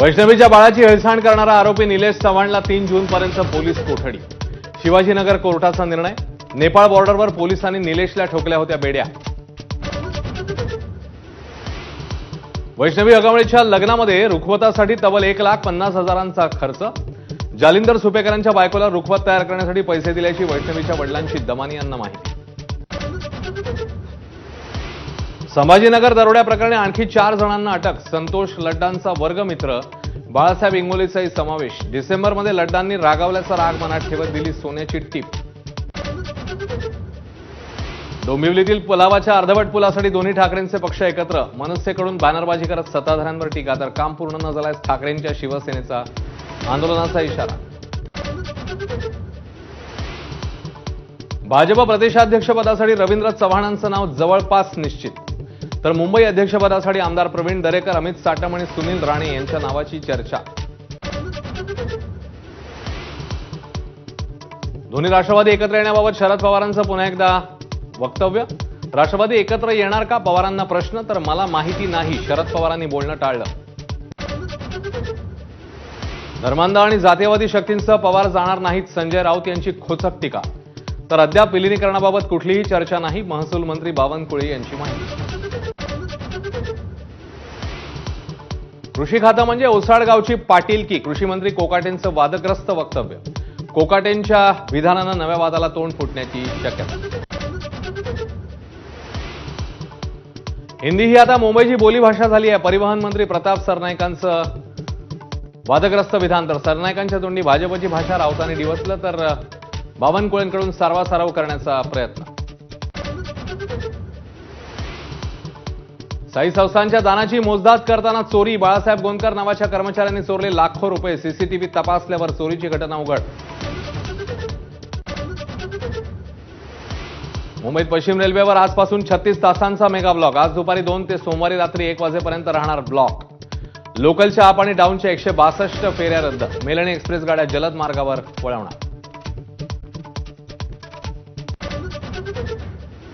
वैष्णवीच्या बाळाची हेळसांड करणारा आरोपी निलेश चव्हाणला तीन जूनपर्यंत पोलीस कोठडी. शिवाजीनगर कोर्टाचा निर्णय. नेपाळ बॉर्डरवर पोलिसांनी निलेशला ठोकल्या होत्या बेड्या. वैष्णवी अगवळीच्या लग्नामध्ये रुखवतासाठी तब्बल एक लाख पन्नास हजारांचा खर्च. जालिंदर सुपेकरांच्या बायकोला रुखवत तयार करण्यासाठी पैसे दिल्याची वैष्णवीच्या वडिलांची दमानी यांना माहिती. संभाजीनगर दरोड्या प्रकरणी आणखी चार जणांना अटक. संतोष लड्डांचा वर्गमित्र बाळासाहेब इंगोलेचाही समावेश. डिसेंबरमध्ये लड्डांनी रागावल्याचा राग मनात ठेवत दिली सोन्याची टीप. डोंबिवलीतील पुलावाच्या अर्धवट पुलासाठी दोन्ही ठाकरेंचे पक्ष एकत्र. मनसेकडून बॅनरबाजी करत सत्ताधाऱ्यांवर टीका तर काम पूर्ण न झाल्यास ठाकरेंच्या शिवसेनेचा आंदोलनाचा इशारा. भाजप प्रदेशाध्यक्षपदासाठी रवींद्र चव्हाणांचं नाव जवळपास निश्चित. तर मुंबई अध्यक्षपदासाठी आमदार प्रवीण दरेकर अमित साटम आणि सुनील राणे यांच्या नावाची चर्चा. दोन्ही राष्ट्रवादी एकत्र येण्याबाबत शरद पवारांचं पुन्हा एकदा वक्तव्य. राष्ट्रवादी एकत्र येणार का पवारांना प्रश्न? तर मला माहिती नाही शरद पवारांनी बोलणं टाळलं. धर्मांध आणि जातीयवादी शक्तींसह पवार जाणार नाहीत संजय राऊत यांची खोचक टीका. तर अद्याप विलिनीकरणाबाबत कुठलीही चर्चा नाही महसूल मंत्री बावनकुळे यांची माहिती. कृषी खातं म्हणजे ओसाड गावची पाटीलकी कृषी मंत्री कोकाटेंचं वादग्रस्त वक्तव्य. कोकाटेंच्या विधानानं नव्या वादाला तोंड फुटण्याची शक्यता. हिंदी ही आता मुंबईची बोलीभाषा झाली आहे. परिवहन मंत्री प्रताप सरनाईकांचं वादग्रस्त विधान. तर सरनाईकांच्या तोंडी भाजपची भाषा रावताने डिवसलं तर बावनकुळेंकडून सारवासारव करण्याचा प्रयत्न. साई संस्थांच्या दानाची मोजदाद करताना चोरी. बाळासाहेब गोंदकर नावाच्या कर्मचाऱ्यांनी चोरले लाखो रुपये. सीसीटीव्ही तपासल्यावर चोरीची घटना उघड. मुंबईत पश्चिम रेल्वेवर आजपासून छत्तीस तासांचा मेगा ब्लॉक. आज दुपारी दोन ते सोमवारी रात्री एक वाजेपर्यंत राहणार ब्लॉक. लोकलच्या अप आणि डाऊनच्या एकशे बासष्ट फेऱ्या रद्द. मेलणी एक्सप्रेस गाड्या जलद मार्गावर वळवणार.